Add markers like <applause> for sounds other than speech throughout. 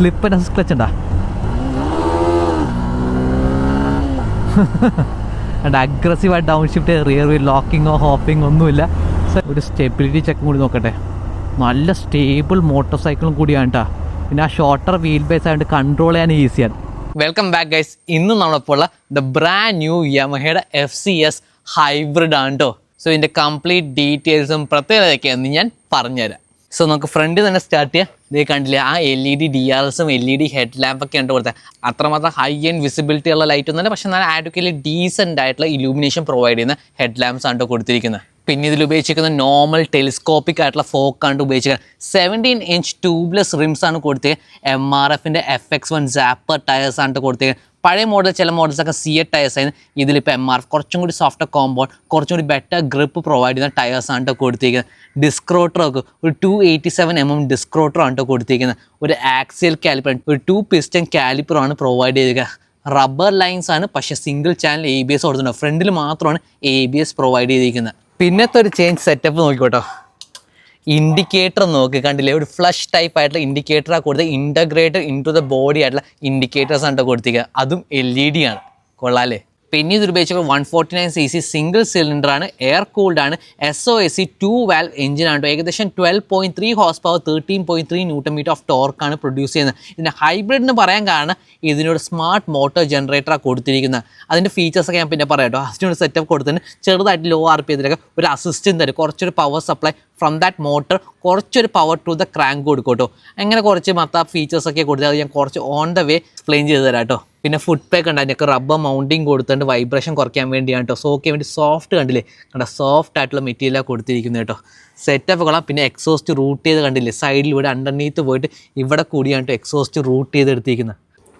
Slip assist clutch ഉണ്ടാ? And അഗ്രസീവായിട്ട് down shift rear wheel ലോക്കിങ്ങോ ഹോപ്പിങ്ങോ ഒന്നുമില്ല. ഒരു സ്റ്റെബിലിറ്റി ചെക്കും കൂടി നോക്കട്ടെ. നല്ല സ്റ്റേബിൾ മോട്ടോർ സൈക്കിളും കൂടിയാണ് കേട്ടോ പിന്നെ ആ ഷോർട്ടർ വീൽ ബേസ് ആയതുകൊണ്ട് കൺട്രോൾ ചെയ്യാൻ ഈസിയാണ് വെൽക്കം ബാക്ക് ഗൈസ് ഇന്ന് നമ്മളിപ്പോൾ ഉള്ള ദ ബ്രാൻഡ് ന്യൂ യമഹയുടെ എഫ് സി എസ് ഹൈബ്രിഡ് ആണ് കേട്ടോ സോ ഇതിന്റെ കംപ്ലീറ്റ് ഡീറ്റെയിൽസും പ്രത്യേകതയൊക്കെയാണെന്ന് ഞാൻ പറഞ്ഞുതരാം. സോ നമുക്ക് ഫ്രണ്ടിൽ തന്നെ സ്റ്റാർട്ട് ചെയ്യാം. ഇതേ കണ്ടില്ലേ? ആ L E D D R എസും എൽ ഇ ഡി ഹെഡ് ലാമ്പൊക്കെ ഉണ്ട് കൊടുത്തത് അത്രമാത്രം ഹൈ ആൻഡ് വിസിബിലിറ്റി ഉള്ള ലൈറ്റ് ഒന്നുമില്ല പക്ഷേ നല്ല ആഡ്വക്കലി ഡീസെന്റ് ആയിട്ടുള്ള ഇലൂമിനേഷൻ പ്രൊവൈഡ് ചെയ്യുന്ന ഹെഡ് ലാമ്പ്സ് ആണ് കൊടുത്തിരിക്കുന്നത്. പിന്നെ ഇതിൽ ഉപയോഗിച്ചിരിക്കുന്ന നോർമൽ ടെലിസ്കോപ്പിക് ആയിട്ടുള്ള ഫോക്ക് ഫോക്കാണ് ഉപയോഗിച്ചിരിക്കുന്നത്. സെവന്റീൻ ഇഞ്ച് ട്യൂബ്ലെസ് റിംസ് ആണ് കൊടുത്തത് എം ആർ എഫിന്റെ F X one zapper tyres ആണ് കൊടുത്തിരിക്കുന്നത് പഴയ മോഡൽ ചില മോഡൽസൊക്കെ സി എ ടയേഴ്സ് ആയിരുന്നു. ഇതിലിപ്പോൾ എം ആർ കുറച്ചും കൂടി സോഫ്റ്റ് കോമ്പോൾ കുറച്ചും കൂടി ബെറ്റർ ഗ്രിപ്പ് പ്രൊവൈഡ് ചെയ്യുന്ന ടയേഴ്സ് ആണ് ട്ടോ കൊടുത്തിരിക്കുന്നത്. ഡിസ്ക്രോട്ടറൊക്കെ ഒരു two eighty seven M M disc rotor ആണ് ട്ടോ കൊടുത്തിരിക്കുന്നത്. ഒരു ആക്സിയൽ കാലിപ്പർ ഒരു ടു പിസ്റ്റൻ കാലിപ്പറാണ് പ്രൊവൈഡ് ചെയ്തിരിക്കുന്നത്. റബ്ബർ ലൈൻസ് ആണ് പക്ഷേ single channel A B S കൊടുത്തിട്ടുണ്ട്. ഫ്രണ്ടിൽ മാത്രമാണ് എ ബി എസ് പ്രൊവൈഡ് ചെയ്തിരിക്കുന്നത്. പിന്നത്തെ ഒരു ചേഞ്ച് സെറ്റപ്പ് നോക്കിക്കോട്ടോ. ഇൻഡിക്കേറ്റർ നോക്കി. കണ്ടില്ലേ? ഒരു ഫ്ലഷ് ടൈപ്പ് ആയിട്ടുള്ള ഇൻഡിക്കേറ്ററാണ് കൊടുത്തത് integrated into the body ആയിട്ടുള്ള ഇൻഡിക്കേറ്റേഴ്സ് ആണ് കൊടുത്തിരിക്കുക അതും എൽ ഇ ഡി ആണ്. കൊള്ളാല്ലേ? പിന്നെ ഇത് ഉപയോഗിച്ചപ്പോൾ one forty nine C C single cylinder ആണ് എയർ കൂൾഡ് ആണ് S O S C two ആണ് ട്ടോ. ഏകദേശം twelve point three horse power thirteen point three newton metre of ടോർക്കാണ് produce ചെയ്യുന്നത്. ഇതിന്റെ ഹൈബ്രിഡ് എന്ന് പറയാൻ കാരണം ഇതിനൊരു സ്മാർട്ട് മോട്ടോർ ജനറേറ്ററാണ് കൊടുത്തിരിക്കുന്നത് അതിന്റെ ഫീച്ചേഴ്സൊക്കെ ഞാൻ പിന്നെ പറയാം കേട്ടോ അതിനൊരു സെറ്റപ്പ് കൊടുത്തിട്ട് ചെറുതായിട്ട് ലോ ആർ പി ഇതിലൊക്കെ ഒരു അസിസ്റ്റന്റ് തരും. കുറച്ചൊരു power supply from that motor കുറച്ചൊരു പവർ ടു ദ ക്രാങ്ക് കൊടുക്കും കേട്ടോ അങ്ങനെ കുറച്ച് മത്ത ഫീച്ചേഴ്സൊക്കെ കൊടുത്താൽ ഞാൻ കുറച്ച് ഓൺ ദ വേ എക്സ്പ്ലെയിൻ ചെയ്ത് തരാം കേട്ടോ പിന്നെ ഫുഡ് പാക്ക് ഉണ്ട് അതിനൊക്കെ റബ്ബർ മൗണ്ടിങ് കൊടുത്തുകൊണ്ട് വൈബ്രേഷൻ കുറയ്ക്കാൻ വേണ്ടിയാണ് കേട്ടോ സോക്ക് വേണ്ടി സോഫ്റ്റ് കണ്ടില്ലേ? കണ്ട സോഫ്റ്റ് ആയിട്ടുള്ള മെറ്റീരിയലാണ് കൊടുത്തിരിക്കുന്നത് കേട്ടോ സെറ്റപ്പ് കൊള്ളാം. പിന്നെ എക്സോസ്റ്റ് റൂട്ട് ചെയ്ത് കണ്ടില്ലേ? സൈഡിൽ ഇവിടെ അണ്ടർനീത്ത് പോയിട്ട് ഇവിടെ കൂടിയാണ് കേട്ടോ എക്സോസ്റ്റ് റൂട്ട് ചെയ്ത് എടുത്തിരിക്കുന്നത്.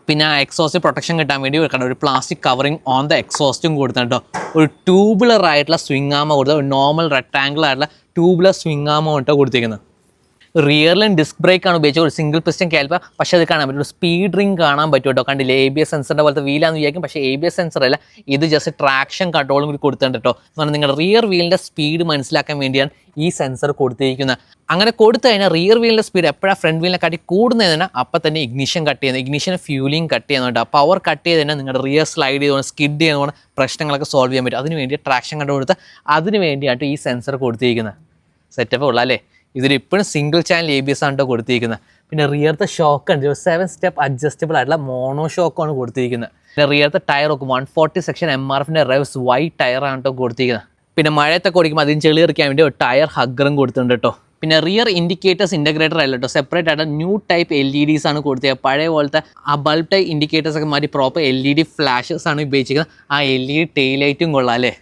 പിന്നെ ആ എക്സോസ്റ്റ് പ്രൊട്ടക്ഷൻ കിട്ടാൻ വേണ്ടി കണ്ട ഒരു പ്ലാസ്റ്റിക് കവറിങ് ഓൺ ദ എക്സോസ്റ്റും കൊടുത്തിട്ടോ ഒരു ട്യൂബുലർ ആയിട്ടുള്ള സ്വിംഗ് ആമ കൊടുത്ത ഒരു നോർമൽ റെക്ടാംഗിൾ ആയിട്ടുള്ള ട്യൂബുലർ സ്വിംഗ് ആമോ കേട്ടോ കൊടുത്തിരിക്കുന്നത് റിയറിലും ഡിസ്ക് ബ്രേക്ക് ആണ് ഉപയോഗിച്ചത് ഒരു സിംഗിൾ പിസ്റ്റൻ കേൾപ്പ പക്ഷേ അത് കാണാൻ പറ്റും. സ്പീഡ് റിംഗ് കാണാൻ പറ്റും കേട്ടോ. കണ്ടില്ല എ ബി എസ് സെൻസറിന്റെ പോലത്തെ വീലാന്ന് വിചാരിക്കും. പക്ഷേ എ ബി എസ് സെൻസർ അല്ല ഇത് ജസ്റ്റ് ട്രാക്ഷൻ കൺട്രോളും കൂടി കൊടുത്തിട്ടുണ്ട് കേട്ടോ. എന്ന് പറഞ്ഞാൽ നിങ്ങളുടെ റിയർ വീലിന്റെ സ്പീഡ് മനസ്സിലാക്കാൻ വേണ്ടിയാണ് ഈ സെൻസർ കൊടുത്തിരിക്കുന്നത്. അങ്ങനെ കൊടുത്തു കഴിഞ്ഞാൽ റിയർ വീലിന്റെ സ്പീഡ് എപ്പോഴാണ് ഫ്രണ്ട് വീലിനെ കാട്ടി കൂടുന്നതിന് അപ്പം തന്നെ ഇഗ്നിഷൻ കട്ട് ചെയ്യുന്നത്. Ignition fuelling cut. ചെയ്യുന്നുണ്ട് പവർ കട്ട് ചെയ്ത് തന്നെ നിങ്ങളുടെ റിയർ സ്ലൈഡ് ചെയ്തുകൊണ്ട് സ്കിഡ് ചെയ്തുകൊണ്ട് പ്രശ്നങ്ങളൊക്കെ സോൾവ് ചെയ്യാൻ പറ്റും. അതിന് വേണ്ടി ട്രാക്ഷൻ കണ്ടുകൊടുത്ത് അതിന് വേണ്ടിയായിട്ട് ഈ സെൻസർ കൊടുത്തിരിക്കുന്നത്. സെറ്റപ്പ് ഉള്ള അല്ലേ? ഇതിലിപ്പോഴും single channel A B S ആണ് കൊടുത്തിരിക്കുന്നത്. പിന്നെ റിയർത്തെ ഷോക്ക് ഉണ്ട്. സെവൻ സ്റ്റെപ്പ് അഡ്ജസ്റ്റബിൾ ആയിട്ടുള്ള മോണോ ഷോക്കാണ് കൊടുത്തിരിക്കുന്നത്. പിന്നെ റിയർത്തെ ടയർ ഒക്കെ one forty section M R എഫിന്റെ റെവ്സ് വൈറ്റ് ടയർ ആണ് കേട്ടോ കൊടുത്തിരിക്കുന്നത്. പിന്നെ മഴയത്തൊക്കെ ഓടിക്കുമ്പോൾ അതിന് ചെളി ഇറക്കാൻ വേണ്ടി ഒരു ടയർ ഹഗ്ഗറും കൊടുത്തിട്ടുണ്ട് കേട്ടോ പിന്നെ റിയർ ഇൻഡിക്കേറ്റേഴ്സ് ഇന്റഗ്രേറ്റർ അല്ല കേട്ടോ സെപ്പറേറ്റ് ആയിട്ട് new type L E Ds ആണ് കൊടുത്തത് പഴയ പോലത്തെ ആ ബൾബ് ടൈപ്പ് ഇൻഡിക്കേറ്റേഴ്സ് ഒക്കെ മാറ്റി proper L E D flashes ആണ് ഉപയോഗിച്ചിരിക്കുന്നത്. ആ എൽ ഇ ഡി ടെയിലൈറ്റും കൊള്ളാം അല്ലേ?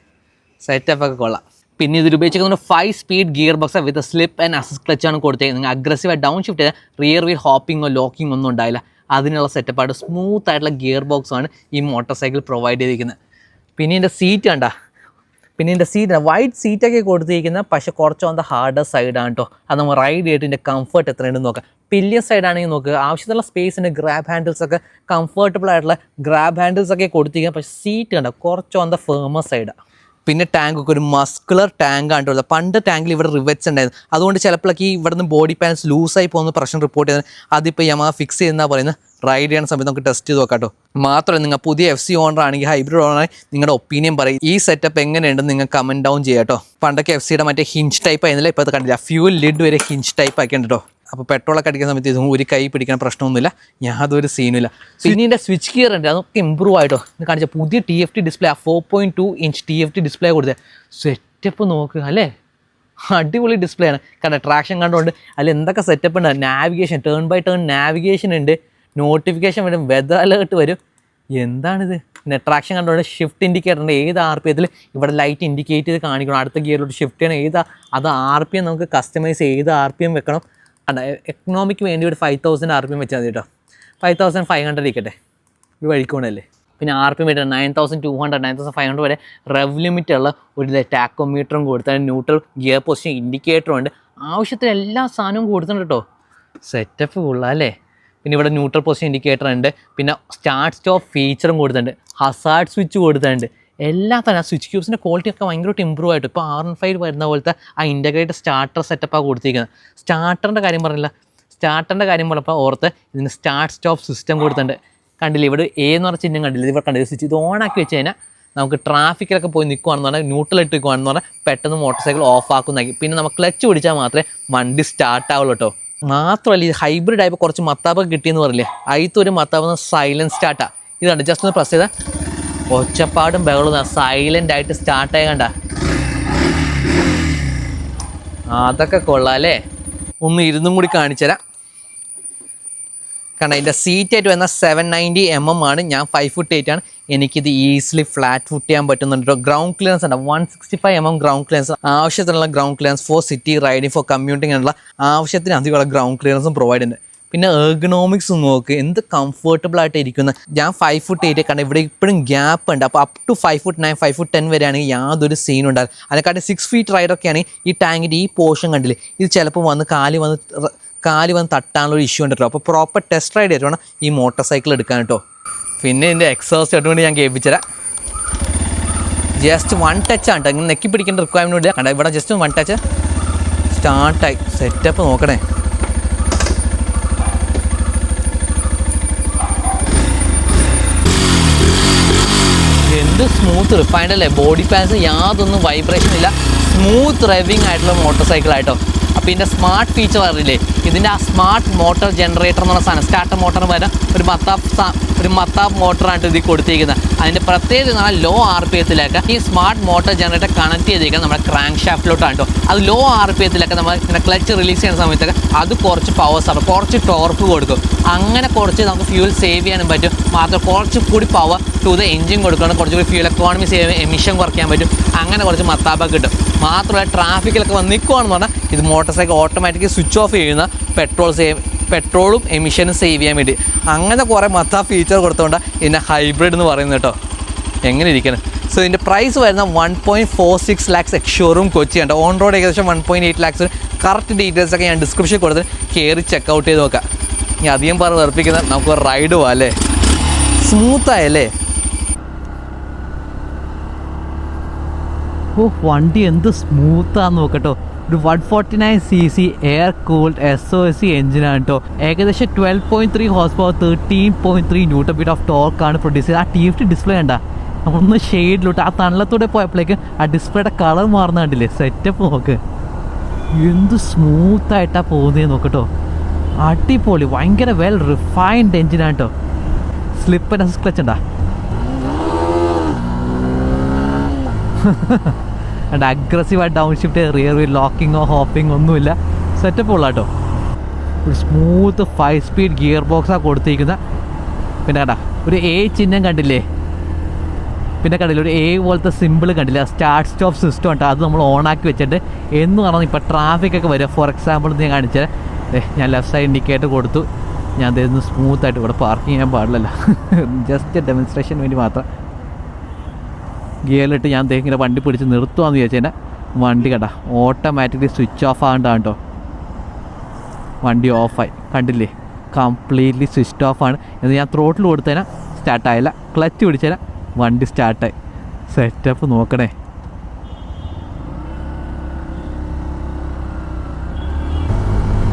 സെറ്റപ്പ് ഒക്കെ കൊള്ളാം. പിന്നെ ഇതിൽ ഉപയോഗിച്ചിരിക്കുന്ന five speed gear box with slip and assist clutch ആണ് കൊടുത്തേക്കുന്നത്. നിങ്ങൾ അഗ്രസീവായി ഡൗൺ ഷിഫ്റ്റ് ചെയ്താൽ റിയർ വീൽ ഹോപ്പിങ്ങോ ലോക്കിങ്ങോ ഒന്നും ഉണ്ടായില്ല അതിനുള്ള സെറ്റപ്പായിട്ട് സ്മൂത്ത് ആയിട്ടുള്ള ഗിയർ ബോക്സ് ആണ് ഈ മോട്ടോർ സൈക്കിൾ പ്രൊവൈഡ് ചെയ്തിരിക്കുന്നത്. പിന്നെ ഇതിന്റെ സീറ്റ് കണ്ട? പിന്നെ ഇതിന്റെ സീറ്റ് വൈറ്റ് സീറ്റൊക്കെ കൊടുത്തിരിക്കുന്നത് പക്ഷേ കുറച്ച് വന്ന ഹാർഡർ സൈഡാണ് കേട്ടോ അത് നമ്മൾ റൈഡ് ചെയ്തിട്ട് ഇതിന്റെ കംഫർട്ട് എത്രയുണ്ടെന്ന് നോക്കാം. പില്ലിയൻ സൈഡാണെങ്കിൽ നോക്കുക ആവശ്യത്തിലുള്ള സ്പേസിന്റെ ഗ്രാബ് ഹാൻഡിൽസ് ഒക്കെ കംഫർട്ടബിൾ ആയിട്ടുള്ള ഗ്രാബ് ഹാൻഡിൽസ് ഒക്കെ കൊടുത്തിരിക്കുന്നത്. പക്ഷേ സീറ്റ് കണ്ട കുറച്ച് വന്ന ഫേമസ് സൈഡാണ് പിന്നെ ടാങ്ക് ഒക്കെ ഒരു മസ്കുലർ ടാങ്ക് ആണ് ഉള്ളത് പണ്ട് ടാങ്കിൽ ഇവിടെ റിവെറ്റ്സ് ഉണ്ടായിരുന്നു. അതുകൊണ്ട് ചിലപ്പോഴൊക്കെ ഈ ഇവിടുന്ന് ബോഡി പാൻസ് ലൂസായി പോകുന്ന പ്രശ്നം റിപ്പോർട്ട് ചെയ്തത് അതിപ്പോൾ യമ ഫിക്സ് ചെയ്യുന്ന പറയുന്നത് റൈഡ് ചെയ്യുന്ന സമയത്ത് നമുക്ക് ടെസ്റ്റ് ചെയ്ത് നോക്കാം കേട്ടോ. മാത്രമല്ല നിങ്ങൾ പുതിയ എഫ് സി ഓണർ ആണെങ്കിൽ ഹൈബ്രിഡ് ഓണർ നിങ്ങളുടെ ഒപ്പീനിയൻ പറയും. ഈ സെറ്റപ്പ് എങ്ങനെയുണ്ടെന്ന് നിങ്ങൾ കമന്റ് ഡൗൺ ചെയ്യാം കേട്ടോ. പണ്ടൊക്കെ എഫ് സിയുടെ മറ്റേ ഹിഞ്ച് ടൈപ്പ് ആയിരുന്നില്ല? ഇപ്പോൾ അത് കണ്ടില്ല. ഫ്യൂൽ ലിഡ് വരെ ഹിഞ്ച് ടൈപ്പ് ആക്കിയിട്ടുണ്ട് കേട്ടോ. അപ്പോൾ പെട്രോളൊക്കെ അടിക്കുന്ന സമയത്ത് ഇതും ഒരു കൈ പിടിക്കുന്ന പ്രശ്നമൊന്നുമില്ല. യാതൊരു സീനുമില്ല. ഇതിന്റെ സ്വിച്ച് ഗിയർ ഉണ്ട്. അതൊക്കെ ഇമ്പ്രൂവ് ആയിട്ടോ. എന്ന് കാണിച്ച പുതിയ T F T display four point two inch T F T display കൊടുത്തത് സെറ്റപ്പ് നോക്കുക അല്ലേ? അടിപൊളി ഡിസ്പ്ലേ ആണ്. കാരണം ട്രാക്ഷൻ കണ്ടുകൊണ്ട് അതിൽ എന്തൊക്കെ സെറ്റപ്പ് ഉണ്ട്? Navigation turn by turn navigation ഉണ്ട്. നോട്ടിഫിക്കേഷൻ വരും വെതർ അലേർട്ട് വരും. എന്താണിത്? ട്രാക്ഷൻ കണ്ടുകൊണ്ട് ഷിഫ്റ്റ് ഇൻഡിക്കേറ്റർ ഉണ്ട് ഏത് ആർ പി എത്തിൽ ഇവിടെ ലൈറ്റ് ഇൻഡിക്കേറ്റ് ചെയ്ത് കാണിക്കണം. അടുത്ത ഗിയറിലോട്ട് ഷിഫ്റ്റ് ചെയ്യണം. ഏത്? അത് ആർ പി എം നമുക്ക് കസ്റ്റമൈസ് ചെയ്ത് ആർ പി എം വെക്കണം. അല്ല എക്കണോമിക്ക് വേണ്ടി ഒരു five thousand R P M വെച്ചാൽ മതി കേട്ടോ ഫൈവ് തൗസൻഡ് ഫൈവ് ഹൺഡ്രഡ് ഇരിക്കട്ടെ. ഒരു വഴിക്കോണല്ലേ പിന്നെ R P meter nine thousand two hundred nine thousand five hundred വരെ റെവ് ലിമിറ്റ് ഉള്ള ഒരു ടാക്കോമീറ്ററും കൊടുത്താൽ ന്യൂട്രൽ ഗിയർ പൊസിഷൻ ഇൻഡിക്കേറ്ററും ഉണ്ട്. ആവശ്യത്തിന് എല്ലാ സാധനവും കൊടുത്തിട്ടുണ്ട് കേട്ടോ സെറ്റപ്പ് കൊള്ളാം അല്ലേ? പിന്നെ ഇവിടെ ന്യൂട്രൽ പൊസിഷൻ ഇൻഡിക്കേറ്റർ ഉണ്ട്. പിന്നെ സ്റ്റാർട്ട് സ്റ്റോപ്പ് ഫീച്ചറും കൊടുത്തിട്ടുണ്ട്. ഹസാർഡ് സ്വിച്ച് കൊടുത്തിട്ടുണ്ട്. എല്ലാ തന്നെ സ്വിച്ച് ക്യൂബ്സിന്റെ ക്വാളിറ്റി ഒക്കെ ഭയങ്കരമായിട്ട് ഇമ്പ്രൂവ് ആയിട്ട്. ഇപ്പോൾ ആർ എൻ ഫൈവ് വരുന്ന പോലത്തെ ആ ഇന്റഗ്രേറ്റഡ് സ്റ്റാർട്ടർ സെറ്റപ്പാണ് കൊടുത്തിരിക്കുന്നത്. സ്റ്റാർട്ടറിന്റെ കാര്യം പറഞ്ഞില്ല. സ്റ്റാർട്ടറിന്റെ കാര്യം പറഞ്ഞപ്പോൾ ഓർത്ത് ഇതിന് സ്റ്റാർട്ട് സ്റ്റോപ്പ് സിസ്റ്റം കൊടുത്തിട്ടുണ്ട്. കണ്ടില്ല? ഇവിടെ എ എന്ന് പറഞ്ഞ ചിഹ്നം കണ്ടില്ല? ഇവിടെ കണ്ടില്ല? സ്വിച്ച് ഇത് ഓണാക്കി വെച്ച് കഴിഞ്ഞാൽ നമുക്ക് ട്രാഫിക്കിലൊക്കെ പോയി നിൽക്കുകയാണെന്ന് പറഞ്ഞാൽ ന്യൂട്രൽ ഇട്ട് നിൽക്കുവാണെന്ന് പറഞ്ഞാൽ പെട്ടെന്ന് മോട്ടോർ സൈക്കിൾ ഓഫ് ആക്കുന്നതാക്കി പിന്നെ നമ്മൾ ക്ലച്ച് പിടിച്ചാൽ മാത്രമേ വണ്ടി സ്റ്റാർട്ട് ആവുള്ളൂ കേട്ടോ. മാത്രമല്ല ഈ ഹൈബ്രിഡ് ആയപ്പോൾ കുറച്ച് മത്താപ്പൊക്കെ കിട്ടിയെന്ന് പറയില്ലേ അതിൽ ഒരു മത്താപ്പ് സൈലൻസ് സ്റ്റാർട്ടാണ് ഇതാണ്. ജസ്റ്റ് ഒന്ന് പ്രസ് ചെയ്താൽ ഒച്ചപ്പാടും ബഹളവും സൈലന്റ് ആയിട്ട് സ്റ്റാർട്ട് കണ്ട. അതൊക്കെ കൊള്ളാം അല്ലേ? ഒന്ന് ഇരുന്നും കൂടി കാണിച്ചുതരാം കാരണം ഇതിന്റെ സീറ്റായിട്ട് വരുന്ന സെവൻ നയന്റി എം എം ആണ്. ഞാൻ ഫൈവ് ഫുട്ട് എയ്റ്റ് ആണ്. എനിക്കിത് ഈസിലി ഫ്ലാറ്റ് ഫുട്ട് ചെയ്യാൻ പറ്റുന്നുണ്ട് ഗ്രൗണ്ട് ക്ലിയറൻസ് ഉണ്ട്? One sixty five M M ground clearance ആവശ്യത്തിനുള്ള ground clearance for city riding for commuting എന്നുള്ള ആവശ്യത്തിന് അധികമുള്ള ഗ്രൗണ്ട് ക്ലിയറൻസും പ്രൊവൈഡ് ചെയ്യുന്നുണ്ട്. പിന്നെ എർഗണോമിക്സ് നോക്ക് എന്ത് കംഫർട്ടബിൾ ആയിട്ട് ഇരിക്കുന്ന. ഞാൻ ഫൈവ് ഫുട്ട് എയ്റ്റ് കാരണം ഇവിടെ ഇപ്പോഴും ഗ്യാപ്പ് ഉണ്ട്. അപ്പോൾ up to five foot nine five foot ten വരെയാണെങ്കിൽ യാതൊരു സീൻ ഉണ്ടാകും അതിനെക്കാട്ടി സിക്സ് ഫീറ്റ് റൈഡൊക്കെ ആണെങ്കിൽ ഈ ടാങ്കിന്റെ ഈ പോർഷൻ കണ്ടില്ലേ? ഇത് ചിലപ്പോൾ വന്ന് കാൽ വന്ന് കാലി വന്ന് തട്ടാനുള്ള ഒരു ഇഷ്യൂ ഉണ്ട് അപ്പോൾ പ്രോപ്പർ ടെസ്റ്റ് റൈഡ് ആയിട്ട് വേണം ഈ മോട്ടോർ സൈക്കിൾ എടുക്കാൻ കേട്ടോ. പിന്നെ ഇതിന്റെ എക്സോസ്റ്റ് അതുകൊണ്ട് ഞാൻ കേൾപ്പിച്ചുതരാം ജസ്റ്റ് വൺ ടച്ച് ആണ് കേട്ടോ ഇങ്ങനെ നെക്കി പിടിക്കേണ്ട റിക്വയർമെന്റ് ഇല്ല. കണ്ട? ഇവിടെ ജസ്റ്റ് വൺ ടച്ച് സ്റ്റാർട്ടായി സെറ്റപ്പ് നോക്കണേ. എന്ത് സ്മൂത്ത് റിഫൈൻഡ് അല്ലേ ബോഡി പാൻസ് യാതൊന്നും വൈബ്രേഷൻ ഇല്ല. സ്മൂത്ത് റൈവിംഗ് ആയിട്ടുള്ള മോട്ടോർ സൈക്കിൾ ആയിട്ടോ. അപ്പോൾ ഇതിന്റെ സ്മാർട്ട് ഫീച്ചർ അറിയില്ലേ? ഇതിന്റെ ആ സ്മാർട്ട് മോട്ടോർ ജനറേറ്റർ എന്നുള്ള സാധനം സ്റ്റാർട്ടർ മോട്ടറിന് പകരം ഒരു മത്താപ്പ് ഒരു മത്താപ്പ് മോട്ടറാണ് ഇതിൽ കൊടുത്തിരിക്കുന്നത്. അതിന്റെ പ്രത്യേകത എന്ന് പറഞ്ഞാൽ ലോ ആർ പി എത്തിലേക്ക് ഈ സ്മാർട്ട് മോട്ടോർ ജനറേറ്റർ കണക്ട് ചെയ്തിരിക്കുന്നത് നമ്മുടെ ക്രാങ്ക് ഷാഫ്റ്റിലോട്ടാണ് കേട്ടോ. അത് ലോ ആർ പി എത്തിലൊക്കെ നമ്മൾ ഇങ്ങനെ ക്ലച്ച് റിലീസ് ചെയ്യുന്ന സമയത്തൊക്കെ അത് കുറച്ച് പവർ സപ്ലൈ കുറച്ച് ടോർക്ക് കൊടുക്കും. അങ്ങനെ കുറച്ച് നമുക്ക് ഫ്യൂൽ സേവ് ചെയ്യാനും പറ്റും. മാത്രം കുറച്ച് കൂടി പവർ ടു ദ എഞ്ചിൻ കൊടുക്കണം. കുറച്ച് കൂടി ഫ്യൂൽ എക്കോണമി സേവ് എമിഷൻ കുറയ്ക്കാൻ പറ്റും. അങ്ങനെ കുറച്ച് മത്താപ്പ കിട്ടും. മാത്രമല്ല ട്രാഫിക്കിലൊക്കെ വന്ന് നിൽക്കുവാണെന്ന് പറഞ്ഞാൽ ഇത് motor cycle automatically switch off ചെയ്യുന്ന പെട്രോൾ സേവ് പെട്രോളും എമിഷനും സേവ് ചെയ്യാൻ വേണ്ടി. അങ്ങനെ കുറേ മത്ത ഫീച്ചർ കൊടുത്തുകൊണ്ട് ഇതിന്റെ ഹൈബ്രിഡ് എന്ന് പറയുന്നത് കേട്ടോ. എങ്ങനെ ഇരിക്കണം? സോ ഇതിന്റെ പ്രൈസ് വരുന്ന one point four six lakhs ex showroom Kochi ഉണ്ട് ഓൺ റോഡ് ഏകദേശം one point eight lakhs correct details ഒക്കെ ഞാൻ ഡിസ്ക്രിപ്ഷൻ കൊടുത്ത് കയറി ചെക്കൗട്ട് ചെയ്ത് നോക്കാം. ഇനി അധികം പറ വെറുപ്പിക്കുന്ന നമുക്ക് റൈഡ് പോവാം അല്ലേ? സ്മൂത്തായല്ലേ ഓ വണ്ടി എന്ത് സ്മൂത്താന്ന് നോക്കട്ടോ ഒരു one forty nine C C air cooled S O S C എഞ്ചിനാണ് കേട്ടോ ഏകദേശം twelve point three horse power thirteen point three newton beat of ടോർക്കാണ് പ്രൊഡ്യൂസ് ചെയ്തത്. ആ ടി എഫ് ടി ഡിസ്പ്ലേ കണ്ട? ഒന്ന് ഷെയ്ഡിലോട്ട് ആ തണലത്തൂടെ പോയപ്പോഴേക്ക് ആ ഡിസ്പ്ലേയുടെ കളർ മാറുന്ന കണ്ടില്ലേ? സെറ്റപ്പ് നോക്ക്. എന്ത് സ്മൂത്തായിട്ടാ പോകുന്നത് നോക്കട്ടോ അടിപൊളി ഭയങ്കര വെൽ റിഫൈൻഡ് എഞ്ചിനാണ് കേട്ടോ സ്ലിപ്പ് ആൻഡ് ക്ലച്ച് ഉണ്ടാ? ആൻഡ് അഗ്രസീവായിട്ട് ഡൗൺ ഷിഫ്റ്റ് റിയർ വീൽ ലോക്കിങ്ങോ ഹോപ്പിങ്ങോ ഒന്നുമില്ല. സെറ്റപ്പ് ഉള്ള കേട്ടോ ഒരു സ്മൂത്ത് ഫൈവ് സ്പീഡ് ഗിയർ ബോക്സാണ് കൊടുത്തിരിക്കുന്നത് പിന്നെ കേട്ടാ ഒരു എ ചിഹ്നം കണ്ടില്ലേ? പിന്നെ കണ്ടില്ല ഒരു എ പോലത്തെ സിമ്പിൾ കണ്ടില്ല? സ്റ്റാർട്ട് സ്റ്റോപ്പ് സിസ്റ്റം ഉണ്ട് അത് നമ്മൾ ഓണാക്കി വെച്ചിട്ട് എന്ന് പറഞ്ഞാൽ ഇപ്പോൾ ട്രാഫിക് ഒക്കെ വരിക ഫോർ എക്സാമ്പിൾ ഞാൻ കാണിച്ചാൽ ഞാൻ ലെഫ്റ്റ് സൈഡ് ഇൻഡിക്കേറ്റർ കൊടുത്തു. ഞാൻ അതിൽ നിന്ന് സ്മൂത്തായിട്ട് ഇവിടെ പാർക്ക് ചെയ്യാൻ പാടില്ലല്ലോ. <laughs> ജസ്റ്റ് ഡെമോൺസ്ട്രേഷൻ വേണ്ടി മാത്രം. ഗിയറിലിട്ട് ഞാൻ ദേ ഇങ്ങനെ വണ്ടി പിടിച്ച് നിർത്തുവാന്ന് ചോദിച്ചു കഴിഞ്ഞാൽ വണ്ടി കണ്ട ഓട്ടോമാറ്റിക്കലി സ്വിച്ച് ഓഫ് ആകണ്ടാണ് കേട്ടോ വണ്ടി ഓഫായി കണ്ടില്ലേ? കംപ്ലീറ്റ്ലി സ്വിച്ച് ഓഫ് ആണ്. എന്ന് ഞാൻ ത്രോട്ടിൽ കൊടുത്തതിനാൽ സ്റ്റാർട്ടായില്ല ക്ലച്ച് പിടിച്ചതിനാൽ വണ്ടി സ്റ്റാർട്ടായി സെറ്റപ്പ് നോക്കണേ.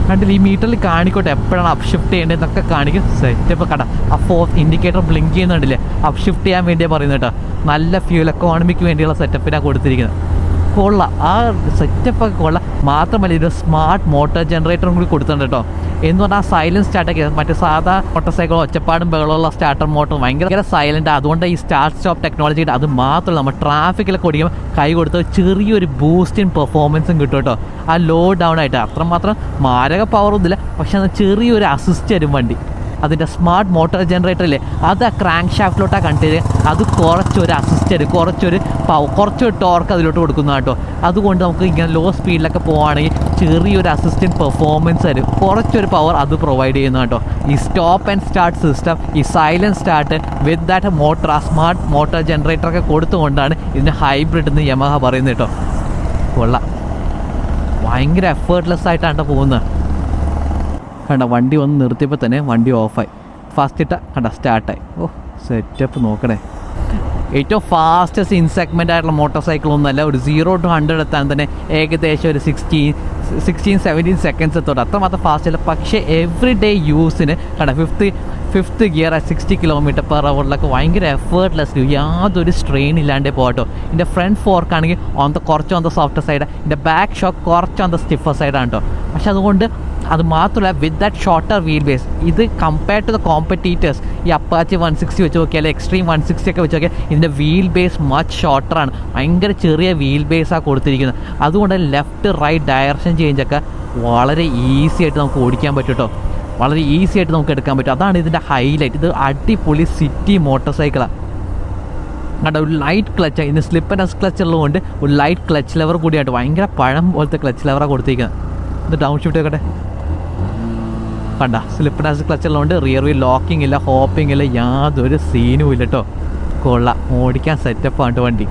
കണ്ടില്ല? ഈ മീറ്ററിൽ കാണിക്കോട്ടെ എപ്പോഴാണ് അപ്ഷിഫ്റ്റ് ചെയ്യേണ്ടതെന്നൊക്കെ കാണിക്കും. സെറ്റപ്പ് കട ആ ഫോർത്ത് ഇൻഡിക്കേറ്റർ ബ്ലിങ്ക് ചെയ്യുന്നുണ്ടല്ലേ? അപ്ഷിഫ്റ്റ് ചെയ്യാൻ വേണ്ടിയാണ് പറയുന്നത് കേട്ടോ. നല്ല ഫ്യൂൽ എക്കോണമിക്ക് വേണ്ടിയുള്ള സെറ്റപ്പിനാണ് കൊടുത്തിരിക്കുന്നത്. കൊള്ളാം. ആ സെറ്റപ്പൊക്കെ കൊള്ളാം. മാത്രമല്ല ഇത് സ്മാർട്ട് മോട്ടോർ ജനറേറ്ററും കൂടി കൊടുത്തിട്ടുണ്ട് കേട്ടോ. എന്ന് പറഞ്ഞാൽ സൈലന്റ് സ്റ്റാർട്ടൊക്കെ മറ്റേ സാധാ മോട്ടോർ സൈക്കിൾ ഒച്ചപ്പാടും ബഹളമുള്ള സ്റ്റാർട്ടർ മോട്ടർ ഭയങ്കര സൈലന്റ് അതുകൊണ്ട് ഈ സ്റ്റാർട്ട് സ്റ്റോപ്പ് ടെക്നോളജിയുടെ അത് മാത്രമല്ല നമ്മൾ ട്രാഫിക്കിലൊക്കെ ഓടിക്കുമ്പോൾ കൈ കൊടുത്ത് ചെറിയൊരു ബൂസ്റ്റിൻ പെർഫോമൻസും കിട്ടും കേട്ടോ. ആ ലോ ഡൗൺ ആയിട്ട്. അത്രമാത്രം മാരക പവറൊന്നുമില്ല പക്ഷേ ചെറിയൊരു അസിസ്റ്റ് തരും വണ്ടി. അതിന്റെ സ്മാർട്ട് മോട്ടോർ ജനറേറ്റർ ഇല്ലേ അത് ആ ക്രാങ്ക് ഷാഫ്റ്റിലോട്ടാണ് കണ്ടിട്ട് അത് കുറച്ചൊരു അസിസ്റ്റ് തരും കുറച്ചൊരു പവർ കുറച്ചൊരു ടോർക്ക് അതിലോട്ട് കൊടുക്കുന്ന കേട്ടോ. അതുകൊണ്ട് നമുക്ക് ഇങ്ങനെ ലോ സ്പീഡിലൊക്കെ പോവുകയാണെങ്കിൽ ചെറിയൊരു അസിസ്റ്റന്റ് പെർഫോമൻസ് തരും. കുറച്ചൊരു പവർ അത് പ്രൊവൈഡ് ചെയ്യുന്ന കേട്ടോ. ഈ സ്റ്റോപ്പ് ആൻഡ് സ്റ്റാർട്ട് സിസ്റ്റം ഈ silence start with that motor ആ സ്മാർട്ട് മോട്ടോർ ജനറേറ്ററൊക്കെ കൊടുത്തുകൊണ്ടാണ് ഇതിന് ഹൈബ്രിഡ് എന്ന് യമഹ പറയുന്നത് കേട്ടോ. കൊള്ളാം. ഭയങ്കര എഫേർട്ട്ലെസ് ആയിട്ടാണ് ട്ടോ പോകുന്നത്. കണ്ട വണ്ടി വന്ന് നിർത്തിയപ്പോൾ തന്നെ വണ്ടി ഓഫായി. ഫസ്റ്റ് ഇട്ട കണ്ട സ്റ്റാർട്ടായി. ഓ സെറ്റപ്പ് നോക്കണേ. ഏറ്റവും ഫാസ്റ്റസ്റ്റ് ഇൻസെഗ്മെന്റ് ആയിട്ടുള്ള മോട്ടോർ സൈക്കിൾ ഒന്നുമല്ല ഒരു സീറോ ടു ഹൺഡ്രഡ് എത്താൻ തന്നെ ഏകദേശം ഒരു സിക്സ്റ്റീൻ സിക്സ്റ്റീൻ സെവന്റീൻ സെക്കൻഡ്സ് എത്തോട്ട് അത്രമാത്രം ഫാസ്റ്റ് അല്ല. പക്ഷേ എവറി ഡേ യൂസിന് കണ്ട fifth fifth gear sixty kilometre per അവറിലൊക്കെ ഭയങ്കര എഫേർട്ട്ലെസ് യാതൊരു സ്ട്രെയിൻ ഇല്ലാണ്ടേ പോകട്ടോ എന്റെ ഫ്രണ്ട് ഫോർക്ക് ആണെങ്കിൽ ഓൺ ദ കുറച്ച് ഓൺ ദ സോഫ്റ്റ് സൈഡ് എന്റെ ബാക്ക് ഷോക്ക് കുറച്ച് ഓൺ ദ സ്റ്റിഫർ സൈഡാണ് കേട്ടോ പക്ഷെ അതുകൊണ്ട് അത് മാത്രമല്ല with that shorter wheel base ഇത് കമ്പയർ ടു ദ കോമ്പറ്റീറ്റേഴ്സ് ഈ അപ്പാച്ചി വൺ സിക്സ്റ്റി വെച്ച് നോക്കിയാൽ എക്സ്ട്രീം വൺ സിക്സ്റ്റി ഒക്കെ വെച്ച് നോക്കിയാൽ ഇതിന്റെ വീൽ ബേസ് മച്ച് ഷോർട്ടറാണ് ഭയങ്കര ചെറിയ വീൽ ബേസാണ് കൊടുത്തിരിക്കുന്നത്. അതുകൊണ്ട് ലെഫ്റ്റ് റൈറ്റ് ഡയറക്ഷൻ ചേഞ്ചൊക്കെ വളരെ ഈസി ആയിട്ട് നമുക്ക് ഓടിക്കാൻ പറ്റും കേട്ടോ. വളരെ ഈസി ആയിട്ട് നമുക്ക് എടുക്കാൻ പറ്റും. അതാണ് ഇതിന്റെ ഹൈലൈറ്റ് ഇത് അടിപൊളി സിറ്റി മോട്ടോർ സൈക്കിളാണ് കണ്ട ഒരു ലൈറ്റ് ക്ലച്ച് ഇതിന് സ്ലിപ്പ് ആൻഡ് ക്ലച്ച് ഉള്ളതുകൊണ്ട് ഒരു ലൈറ്റ് ക്ലച്ച് ലെവർ കൂടിയായിട്ട് ഭയങ്കര പഴം പോലത്തെ ക്ലച്ച് ലെവറാണ് കൊടുത്തിരിക്കുന്നത്. ഇത് ഡൗൺ ഷിഫ്റ്റ് ആക്കട്ടെ കണ്ട. സ്ലിപ്പ് ഡാസ് ക്ലച്ച് ഉള്ളതുകൊണ്ട് റിയർ വീൽ ലോക്കിംഗ് ഇല്ല ഹോപ്പിംഗ് ഇല്ല യാതൊരു സീനും ഇല്ല കേട്ടോ കൊള്ളാം ഓടിക്കാൻ സെറ്റപ്പാണ് വണ്ടി.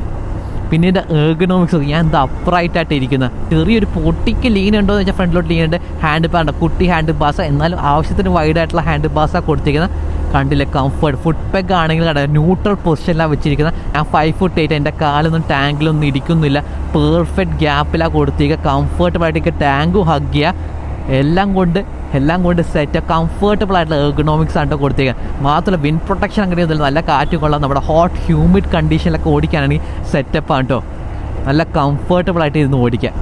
പിന്നെ ഇതിന്റെ ഏർഗണോമിക്സ് ഞാൻ എന്താ അപ്രൈറ്റ് ആയിട്ട് ഇരിക്കുന്നത് ചെറിയൊരു പൊട്ടിക്ക് ലീൻ ഉണ്ടോ എന്ന് വെച്ചാൽ ഫ്രണ്ടിലോട്ട് ലീൻ ഉണ്ട്. ഹാൻഡ് ബാർ ഉണ്ട് കുട്ടി ഹാൻഡ് ബാസ എന്നാലും ആവശ്യത്തിന് വൈഡ് ആയിട്ടുള്ള ഹാൻഡ് ബാസാണ് കൊടുത്തിരിക്കുന്നത് കണ്ടില്ല കംഫർട്ട് ഫുഡ് പെഗ് ആണെങ്കിൽ കട ന്യൂട്രൽ പൊസിഷനിലാണ് വെച്ചിരിക്കുന്നത് ഞാൻ ഫൈവ് ഫുട്ട് എയ്റ്റ് എന്റെ കാലൊന്നും ടാങ്കിലൊന്നും ഇരിക്കുന്നില്ല പെർഫെക്റ്റ് ഗ്യാപ്പിലാണ് കൊടുത്തിരിക്കുക കംഫർട്ടബിളായിട്ട് ടാങ്കും ഹഗ് ചെയ്യുക എല്ലാം കൊണ്ട് എല്ലാം കൊണ്ട് സെറ്റ് കംഫർട്ടബിൾ ആയിട്ടുള്ള എർഗണോമിക്സ് ആണ് കൊടുത്തേക്കുക മാത്രമല്ല വിൻ പ്രൊട്ടക്ഷൻ അങ്ങനെ ഇതിൽ നല്ല കാറ്റ് കൊള്ളാം. നമ്മുടെ ഹോട്ട് ഹ്യൂമിഡ് കണ്ടീഷനിലൊക്കെ ഓടിക്കാനാണെങ്കിൽ സെറ്റപ്പാണ് കേട്ടോ നല്ല കംഫർട്ടബിൾ ആയിട്ട് ഇരുന്ന് ഓടിക്കാം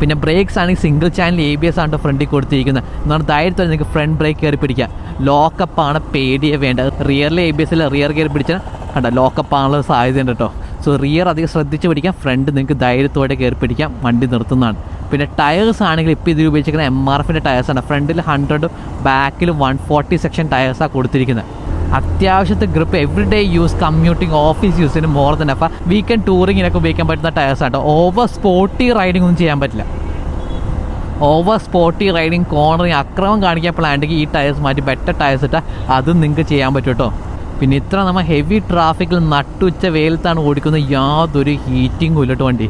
പിന്നെ ബ്രേക്സ് ആണെങ്കിൽ single channel A B S ആണ് ഫ്രണ്ടിൽ കൊടുത്തിരിക്കുന്നത് എന്നാൽ ധൈര്യത്തിൽ നിങ്ങൾക്ക് ഫ്രണ്ട് ബ്രേക്ക് കയറി പിടിക്കാം. ലോക്കപ്പാണ് പേടിയെ വേണ്ടത്. റിയറിലെ എ ബി എസിൽ റിയർ കയറി പിടിച്ചാൽ കണ്ട? ലോക്കപ്പാണുള്ള സാധ്യതയുണ്ട് കേട്ടോ സോ റിയർ അധികം ശ്രദ്ധിച്ച് പിടിക്കാം ഫ്രണ്ട് നിങ്ങൾക്ക് ധൈര്യത്തോടെ കയറി പിടിക്കാം. വണ്ടി നിർത്തുന്നതാണ്. പിന്നെ ടയേഴ്സ് ആണെങ്കിൽ ഇപ്പോൾ ഇതിൽ ഉപയോഗിച്ചിരിക്കുന്ന എം ആർ എഫിന്റെ ടയേഴ്സാണ് ഫ്രണ്ടിൽ ഹൺഡ്രഡും ബാക്കിൽ വൺ ഫോർട്ടി സെക്ഷൻ ടയേഴ്സാണ് കൊടുത്തിരിക്കുന്നത്. അത്യാവശ്യത്തെ grip every day use commuting office യൂസിന് മോർ ദൻ അപ്പം വീക്കെൻഡ് ടൂറിങ്ങിനൊക്കെ ഉപയോഗിക്കാൻ പറ്റുന്ന ടയേഴ്സ് ആട്ടോ ഓവർ സ്പോർട്ടി റൈഡിംഗ് ഒന്നും ചെയ്യാൻ പറ്റില്ല. ഓവർ സ്പോർട്ടി റൈഡിങ് കോർണറിങ് അക്രമം കാണിക്കാൻ പ്ലാൻ ഉണ്ടെങ്കിൽ ഈ ടയേഴ്സ് മാറ്റി ബെറ്റർ ടയേഴ്സ് ഇട്ടാൽ അതും നിങ്ങൾക്ക് ചെയ്യാൻ പറ്റും കേട്ടോ പിന്നെ ഇത്ര നമ്മൾ ഹെവി ട്രാഫിക്കിൽ നട്ടുച്ച വെയിലത്താണ് ഓടിക്കുന്നത് യാതൊരു ഹീറ്റിങ്ങും ഇല്ലട്ടോ വണ്ടി.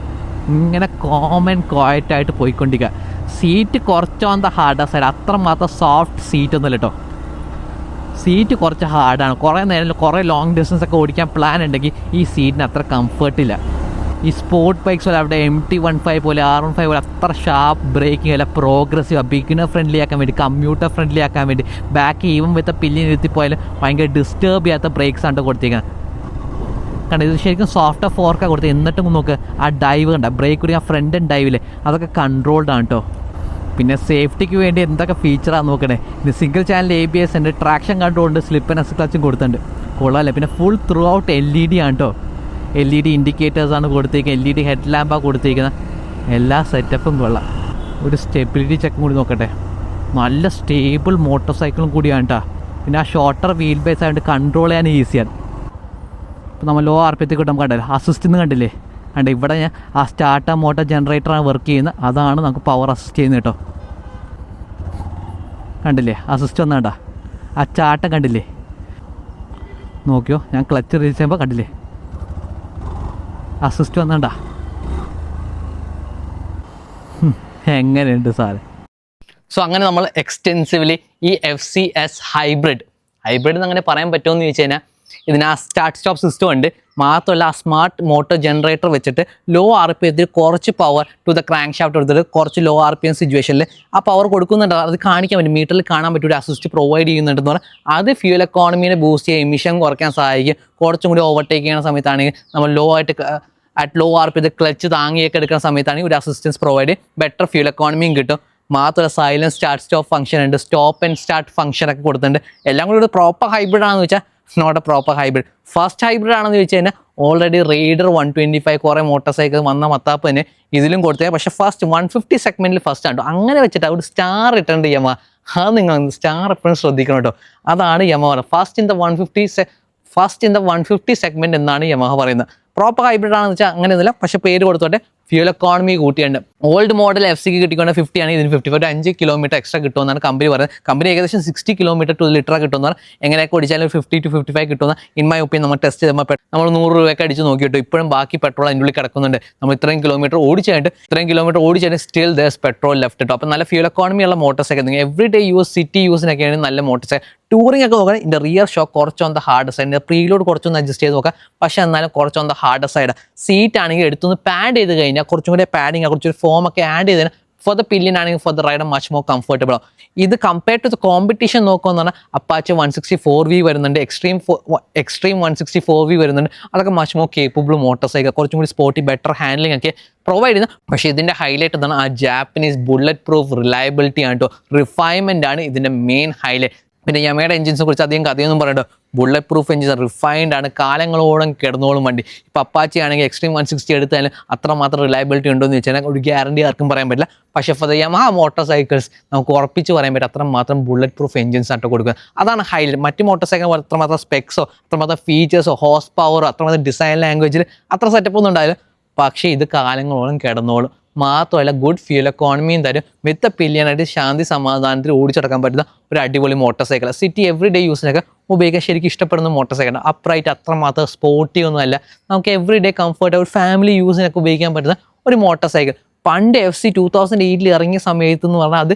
ഇങ്ങനെ കോമൺ ക്വയറ്റായിട്ട് പോയിക്കൊണ്ടിരിക്കുക സീറ്റ് കുറച്ചോന്ത ഹാർഡാ സാർ അത്രമാത്രം സോഫ്റ്റ് സീറ്റ് ഒന്നുമില്ല കേട്ടോ സീറ്റ് കുറച്ച് ഹാർഡാണ് കുറേ നേരം കുറേ ലോങ് ഡിസ്റ്റൻസ് ഒക്കെ ഓടിക്കാൻ പ്ലാൻ ഉണ്ടെങ്കിൽ ഈ സീറ്റിന് അത്ര കംഫർട്ടില്ല ഈ സ്പോർട്ട് ബൈക്സ് പോലെ അവിടെ എം ടി വൺ ഫൈവ് പോലെ ആർ വൺ ഫൈവ് പോലെ അത്ര ഷാർപ്പ് ബ്രേക്കിംഗ് അല്ല പ്രോഗ്രസീവ് ബിഗിനർ ഫ്രണ്ട്ലി ആക്കാൻ വേണ്ടി കമ്പ്യൂട്ടർ ഫ്രണ്ട്ലി ആക്കാൻ വേണ്ടി ബാക്ക് ഈവൻ വിത്ത പില്ലി ഇരുത്തി പോയാലും ഭയങ്കര ഡിസ്റ്റേബ് ചെയ്യാത്ത ബ്രേക്സ് ആണ് കൊടുത്തിരിക്കുന്നത് കണ്ട ഇത് ശരിക്കും സോഫ്റ്റ് ഫോർക്കാണ് കൊടുത്തത് എന്നിട്ടും നോക്ക് ആ ഡൈവ് കണ്ട ബ്രേക്ക് കൂടി ആ ഫ്രണ്ട് ഡൈവിൽ അതൊക്കെ കൺട്രോൾഡ് ആണ് കേട്ടോ പിന്നെ സേഫ്റ്റിക്ക് വേണ്ടി എന്തൊക്കെ ഫീച്ചറാണ് നോക്കണേ. ഇത് single channel A B S ഉണ്ട് ട്രാക്ഷൻ കൺട്രോൾ ഉണ്ട് സ്ലിപ്പ് ആൻഡ് ക്ലച്ചും കൊടുത്തിട്ടുണ്ട്. കൊള്ളാമല്ലേ പിന്നെ full throughout L E D ആണ് കേട്ടോ എൽ ഇ ഡി ഇൻഡിക്കേറ്റേഴ്സാണ് കൊടുത്തിരിക്കുന്നത് എൽ ഇ ഡി ഹെഡ് ലാമ്പാണ് കൊടുത്തിരിക്കുന്നത് എല്ലാ സെറ്റപ്പും കൊള്ളാം. ഒരു സ്റ്റെബിലിറ്റി ചെക്കും കൂടി നോക്കട്ടെ. നല്ല സ്റ്റേബിൾ മോട്ടോർ സൈക്കിളും കൂടിയാണ് കേട്ടോ പിന്നെ ആ ഷോർട്ടർ വീൽ ബേസ് ആയതുകൊണ്ട് കൺട്രോൾ ചെയ്യാൻ ഈസിയാണ് ഇപ്പോൾ നമ്മൾ ലോ ആർ പി എത്തി കിട്ടുമ്പോൾ കണ്ടല്ലോ അസിസ്റ്റ് എന്ന് കണ്ടില്ലേ? കണ്ട ഇവിടെ ഞാൻ ആ സ്റ്റാർട്ടർ മോട്ടർ ജനറേറ്ററാണ് വർക്ക് ചെയ്യുന്നത്. അതാണ് നമുക്ക് പവർ അസിസ്റ്റ് ചെയ്യുന്നത് കേട്ടോ കണ്ടില്ലേ? അസിസ്റ്റ് വന്ന കണ്ട ആ ചാട്ടം കണ്ടില്ലേ? നോക്കിയോ? ഞാൻ ക്ലച്ച് റിലീസ് ചെയ്യുമ്പോൾ കണ്ടില്ലേ? അസിസ്റ്റ് വന്നണ്ട? എങ്ങനെയുണ്ട് സാറ്? സോ അങ്ങനെ നമ്മൾ എക്സ്റ്റെൻസീവ്ലി ഈ F C S hybrid hybrid എന്ന് അങ്ങനെ പറയാൻ പറ്റുമോ എന്ന് ചോദിച്ചു കഴിഞ്ഞാൽ ഇതിന് ആ സ്റ്റാർട്ട് സ്റ്റോപ്പ് സിസ്റ്റം ഉണ്ട്. മാത്രമല്ല ആ സ്മാർട്ട് മോട്ടോർ ജനറേറ്റർ വെച്ചിട്ട് ലോ ആർ പി എത്തിൽ കുറച്ച് power to the crank shaft എടുത്തിട്ട് കുറച്ച് ലോ ആർ പി എം സിറ്റുവേഷനിൽ ആ പവർ കൊടുക്കുന്നുണ്ട്. അത് കാണിക്കാൻ പറ്റും. മീറ്ററിൽ കാണാൻ പറ്റും ഒരു അസിസ്റ്റ് പ്രൊവൈഡ് ചെയ്യുന്നുണ്ടെന്ന് പറഞ്ഞാൽ അത് ഫ്യൂൽ എക്കോണമീനെ ബൂസ്റ്റ് ചെയ്യുക എമിഷൻ കുറയ്ക്കാൻ സഹായിക്കും. കുറച്ചും കൂടി ഓവർടേക്ക് ചെയ്യുന്ന സമയത്താണെങ്കിൽ നമ്മൾ ലോ ആയിട്ട് അറ്റ് ലോ ആർ പി ഇത് ക്ലച്ച് താങ്ങിയൊക്കെ എടുക്കുന്ന സമയത്താണെങ്കിൽ ഒരു അസിസ്റ്റൻസ് പ്രൊവൈഡ് ബെറ്റർ ഫ്യൂൽ എക്കോണമിയും കിട്ടും. മാത്രമല്ല സൈലൻസ് സ്റ്റാർട്ട് സ്റ്റോപ്പ് ഫംഗ്ഷൻ ഉണ്ട്. സ്റ്റോപ്പ് ആൻഡ് സ്റ്റാർട്ട് ഫംഗ്ഷൻ ഒക്കെ കൊടുത്തിട്ടുണ്ട്. എല്ലാം കൂടി ഒരു പ്രോപ്പർ ഹൈബ്രിഡ് ആണെന്ന് വെച്ചാൽ not a proper hybrid first hybrid ആണെന്ന് ചോദിച്ചു കഴിഞ്ഞാൽ already Raider one twenty five കുറേ മോട്ടോർ സൈക്കിൾ വന്ന മത്താപ്പ് തന്നെ ഇതിലും കൊടുത്തേ. പക്ഷേ ഫസ്റ്റ് വൺ ഫിഫ്റ്റി സെഗ്മെന്റിൽ ഫസ്റ്റ് ആണ് അങ്ങനെ വെച്ചിട്ട് അവിടെ സ്റ്റാർ ഇട്ടുണ്ട് യമ. അത് നിങ്ങൾ സ്റ്റാർ എപ്പോഴും ശ്രദ്ധിക്കണം കേട്ടോ അതാണ് Yamaha first in the one fifty first in the one fifty segment എന്നാണ് യമഹ പറയുന്നത്. പ്രോപ്പർ ഹൈബ്രിഡ് ആണെന്ന് വെച്ചാൽ അങ്ങനെയൊന്നുമില്ല. പക്ഷേ പേര് കൊടുത്തോട്ടെ ഫ്യൂൽ എക്കോണമി കൂട്ടിയുണ്ട് ഓൾഡ് മോഡൽ എഫ് സിക്ക് കിട്ടിക്കൊണ്ട് ഫിഫ്റ്റി ആണ് ഇതിന് ഫിഫ്റ്റി ഒരു അഞ്ച് കിലോമീറ്റർ എക്സ്ട്രാ കിട്ടുമെന്നാണ് കമ്പനി പറയുന്നത്. കമ്പനി ഏകദേശം സിക്സ്റ്റി കിലോമീറ്റർ ടു ലിറ്റർ പറഞ്ഞാൽ എങ്ങനെയൊക്കെ ഓടിച്ചാലും ഫിഫ്റ്റി ടു ഫിഫ്റ്റി ഫൈവ് കിട്ടുന്ന ഇൻ മൈ ഒപ്പീനിയൻ നമ്മൾ ടെസ്റ്റ് ചെയ്യുമ്പോൾ നമ്മൾ നൂറ് രൂപയൊക്കെ അടിച്ച് നോക്കിയിട്ട് ഇപ്പോഴും ബാക്കി പെട്രോൾ അതിന്റെ ഉള്ളിൽ കിടക്കുന്നുണ്ട്. നമ്മൾ ഇത്രയും കിലോമീറ്റർ ഓടിച്ചായിട്ട് ഇത്രയും കിലോമീറ്റർ ഓടിച്ചായിട്ട് സ്റ്റിൽ ദേസ് പെട്രോൾ ലെഫ്റ്റ് കേട്ടോ. അപ്പോൾ നല്ല ഫ്യൂൽ എക്കോണമി ഉള്ള മോട്ടോർ സൈക്കിൾ നിങ്ങൾ എവറി ഡേ യൂസ് സിറ്റി യൂസിനൊക്കെയാണ് നല്ല മോട്ടോർ സൈക്കിൾ ടൂറിംഗ് ഒക്കെ നോക്കാൻ ഇതിന്റെ റിയർ ഷോക്ക് കുറച്ചൊന്ന് ഹാർഡ് സൈഡ് പ്രീലോഡ് കുറച്ചൊന്ന് അഡ്ജസ്റ്റ് ചെയ്ത് നോക്കാം. പക്ഷേ എന്നാലും കുറച്ച് on the harder side seat ആണെങ്കിൽ എടുത്തൊന്ന് പാഡ് ചെയ്ത് കഴിഞ്ഞാൽ കുറച്ചും കൂടി പാഡിങ് കുറച്ചൊരു ഫോം ഒക്കെ ആഡ് ചെയ്ത് ഫോർ ദ പില്ലിയൻ ആണെങ്കിൽ for the rider much more comfortable ആവും. ഇത് കമ്പയർ ടു ദ കോമ്പറ്റീഷൻ നോക്കുമെന്ന് പറഞ്ഞാൽ Apache one sixty four V വരുന്നുണ്ട് Xtreme Xtreme one sixty four V വരുന്നുണ്ട്. അതൊക്കെ much more capable motor cycle കുറച്ചും കൂടി സ്പോർട്ടി ബെറ്റർ ഹാൻഡ്ലിംഗ് ഒക്കെ പ്രൊവൈഡ് ചെയ്യുന്നത് പക്ഷേ ഇതിന്റെ ഹൈലൈറ്റ് എന്താണ് ആ ജാപ്പനീസ് ബുള്ളറ്റ് പ്രൂഫ് റിലയബിലിറ്റി ആണ് കേട്ടോ. റിഫൈൻമെന്റ് ആണ് ഇതിന്റെ മെയിൻ ഹൈലൈറ്റ് പിന്നെ യമയുടെ എഞ്ചിൻസിനെ കുറിച്ച് അധികം കഥയൊന്നും പറയണ്ടോ. ബുള്ളറ്റ് പ്രൂഫ് എഞ്ചിൻ റിഫൈൻഡ് ആണ്. കാലങ്ങളോളം കിടന്നോളും വണ്ടി. ഇപ്പോൾ അപ്പാച്ചി ആണെങ്കിൽ എക്സ്ട്രീം വൺ സിക്സ്റ്റി എടുത്താലും അത്രമാത്രം റിലയബിലിറ്റി ഉണ്ടോ എന്ന് വെച്ചാൽ ഒരു ഗ്യാരണ്ടി ആർക്കും പറയാൻ പറ്റില്ല. പക്ഷെ ഫോർ യമഹ മോട്ടോർ സൈക്കിൾസ് നമുക്ക് ഉറപ്പിച്ച് പറയാൻ പറ്റും അത്രമാത്രം ബുള്ളറ്റ് പ്രൂഫ് എഞ്ചിൻസ് ആട്ടോ കൊടുക്കുക. അതാണ് ഹൈലൈറ്റ് മറ്റ് മോട്ടോർ സൈക്കിൾ അത്രമാത്രം സ്പെക്സോ അത്രമാത്രം ഫീച്ചേഴ്സോ ഹോസ് പവറോ അത്രമാത്രം ഡിസൈൻ ലാംഗ്വേജിൽ അത്ര സെറ്റപ്പ് ഒന്നും ഉണ്ടായാലും പക്ഷേ ഇത് കാലങ്ങളോളം കിടന്നോളും. മാത്രമല്ല ഗുഡ് ഫ്യൂൽ എക്കോണമിയും തരും. വിത്ത് പില്ലിയനായിട്ട് ശാന്തി സമാധാനത്തിൽ ഓടിച്ചടക്കാൻ പറ്റുന്ന ഒരു അടിപൊളി motor cycle city every day യൂസിനൊക്കെ ഉപയോഗിക്കാൻ ശരിക്കും ഇഷ്ടപ്പെടുന്ന മോട്ടോർ സൈക്കിൾ അപ്രൈറ്റ് അത്രമാത്രം സ്പോർട്ടി ഒന്നുമല്ല നമുക്ക് എവറി ഡേ കംഫർട്ടബിൾ ഫാമിലി യൂസിനൊക്കെ ഉപയോഗിക്കാൻ പറ്റുന്ന ഒരു മോട്ടോർ സൈക്കിൾ പണ്ട് എഫ് സി ടൂ തൗസൻഡ് എയ്റ്റിൽ ഇറങ്ങിയ സമയത്ത് എന്ന് പറഞ്ഞാൽ അത്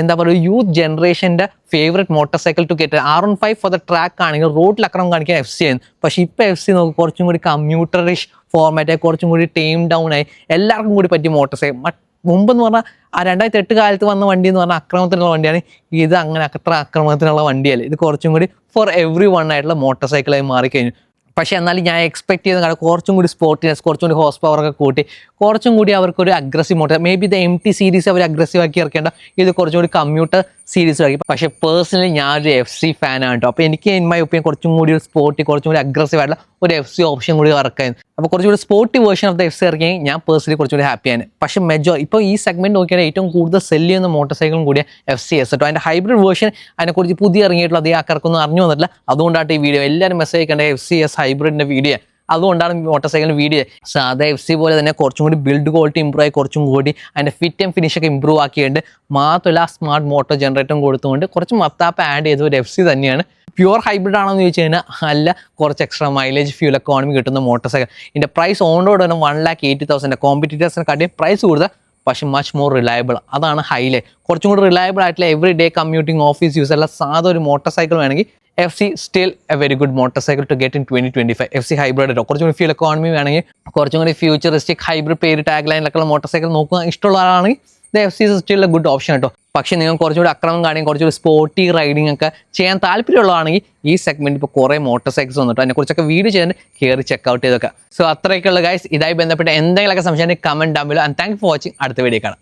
എന്താ പറയുക youth ജനറേഷന്റെ favourite motorcycle to get R one five for the track ആണെങ്കിൽ റോഡിൽ അക്രമം കാണിക്കാൻ എഫ് സി ആയിരുന്നു. പക്ഷേ ഇപ്പോൾ എഫ് സി നോക്കി കുറച്ചും കൂടി കമ്പ്യൂട്ടറിഷ് ഫോർമാറ്റായി കുറച്ചും കൂടി ടൈം ഡൗൺ ആയി എല്ലാവർക്കും കൂടി പറ്റിയ മോട്ടോർ സൈക്കിൾ മുമ്പെന്ന് പറഞ്ഞാൽ ആ രണ്ടായിരത്തി എട്ട് കാലത്ത് വന്ന വണ്ടി എന്ന് പറഞ്ഞാൽ അക്രമത്തിനുള്ള വണ്ടിയാണ്. ഇത് അങ്ങനെ അത്ര അക്രമത്തിനുള്ള വണ്ടിയല്ല. ഇത് കുറച്ചും കൂടി ഫോർ എവറി വൺ ആയിട്ടുള്ള മോട്ടോർ സൈക്കിളായി മാറിക്കഴിഞ്ഞു. പക്ഷേ എന്നാലും ഞാൻ എക്സ്പെക്ട് ചെയ്ത കാരണം കുറച്ചും കൂടി സ്പോർട്ടിനെസ് കുറച്ചും കൂടി ഹോസ് പവർ ഒക്കെ കൂട്ടി കുറച്ചും കൂടി അവർക്കൊരു aggressive motor maybe the M T series our aggressive ആക്കി ഇറക്കേണ്ട ഇത് കുറച്ചും കൂടി കമ്പ്യൂട്ടർ സീരീസ് ആയി പക്ഷെ പേഴ്സണലി ഞാനൊരു എഫ് സി ഫാനാണ് കേട്ടോ അപ്പോൾ എനിക്ക് ഇൻ മൈ ഒപ്പീനിയൻ കുറച്ചും കൂടി ഒരു സ്പോർട്ടി കുറച്ചും കൂടി അഗ്രസീവ് ആയിട്ടുള്ള ഒരു എഫ് സി ഓപ്ഷൻ കൂടി ഇറക്കായിരുന്നു അപ്പോൾ കുറച്ചും കൂടി sporty version of the F C ഇറക്കി ഞാൻ പേഴ്സണലി കുറച്ചും കൂടി ഹാപ്പിയാണ് പക്ഷെ മെജോ ഇപ്പോൾ ഈ സെഗ്മെന്റ് നോക്കിയാൽ ഏറ്റവും കൂടുതൽ സെല്ല് ചെയ്യുന്ന മോട്ടോർ സൈക്കിളും കൂടിയ എഫ് സി എസ് കേട്ടോ അതിന്റെ ഹൈബ്രിഡ് വേർഷൻ അതിനെക്കുറിച്ച് പുതിയ ഇറങ്ങിയിട്ടുള്ള അതേ ആൾക്കാർക്കൊന്നും അറിഞ്ഞു വന്നിട്ടില്ല. അതുകൊണ്ടാണ് ഈ വീഡിയോ എല്ലാവരും മെസ്സേജ് കണ്ട എഫ് സി എസ് ഹൈബ്രിഡിന്റെ വീഡിയോ അതുകൊണ്ടാണ് മോട്ടോർ സൈക്കിളിന് വീഡിയോ സാധാ എഫ് സി പോലെ തന്നെ കുറച്ചും കൂടി ബിൽഡ് ക്വാളിറ്റി ഇമ്പ്രൂവ് ആയി കുറച്ചും കൂടി അതിന്റെ ഫിറ്റ് ആൻഡ് ഫിനിഷ് ഒക്കെ ഇമ്പ്രൂവ് ആക്കിയിട്ടുണ്ട്. മാത്രമല്ല സ്മാർട്ട് മോട്ടോർ ജനറേറ്ററും കൊടുത്തുകൊണ്ട് കുറച്ച് മത്താപ്പ് ആഡ് ചെയ്ത ഒരു എഫ് സി തന്നെയാണ്. പ്യുവർ ഹൈബ്രിഡ് ആണോ എന്ന് ചോദിച്ചു കഴിഞ്ഞാൽ അല്ല കുറച്ച് എക്സ്ട്രാ മൈലേജ് ഫ്യൂൽ എക്കോണമി കിട്ടുന്ന മോട്ടോർ സൈക്കിൾ ഇതിന്റെ പ്രൈസ് ഓൺ തന്നെ വൺ ലാക്ക് എയ്റ്റി തൗസൻഡ് കോമ്പറ്റീറ്റേഴ്സിനെ കാട്ടി പ്രൈസ് കൂടുതൽ പക്ഷെ മച്ച് മോർ റിലയബിൾ അതാണ് ഹൈലൈറ്റ് കുറച്ചും കൂടി റിലയബിൾ ആയിട്ടുള്ള every day commuting office use അല്ല സാധാ ഒരു മോട്ടോർ സൈക്കിൾ വേണമെങ്കിൽ F C still a very good motorcycle to get in twenty twenty five F C hybrid കുറച്ചും കൂടി ഫ്യൂൽ എക്കോണമി വേണമെങ്കിൽ കുറച്ചും കൂടി ഫ്യൂച്ചറിസ്റ്റിക് ഹൈബ്രിഡ് പേര് ടാഗ് ലൈനിലൊക്കെ മോട്ടോർ സൈക്കിൾ നോക്കുക. ഇഷ്ടമുള്ള ആളാണെങ്കിൽ the F C still a good option കേട്ടോ. പക്ഷേ നിങ്ങൾ കുറച്ചുകൂടി അക്രമം കാണിയും കുറച്ചുകൂടി സ്പോർട്ടി റൈഡിംഗ് ഒക്കെ ചെയ്യാൻ താല്പര്യമുള്ളതാണെങ്കിൽ ഈ സെഗ്മെന്റ് ഇപ്പോൾ കുറേ മോട്ടോർ സൈക്കിൾസ് വന്നിട്ട് അതിനെക്കുറിച്ചൊക്കെ വീഡിയോ ചെയ്യാൻ കയറി ചെക്കൗട്ട് ചെയ്തൊക്കെ. സോ അത്രയൊക്കെയുള്ള ഗൈസ് ഇതായി ബന്ധപ്പെട്ട് എന്തെങ്കിലുമൊക്കെ സംശയം കമന്റ് ഡാമിലോ ആൻഡ് താങ്ക് ഫോർ വാച്ചിങ് അടുത്ത വീഡിയോ കാണാം.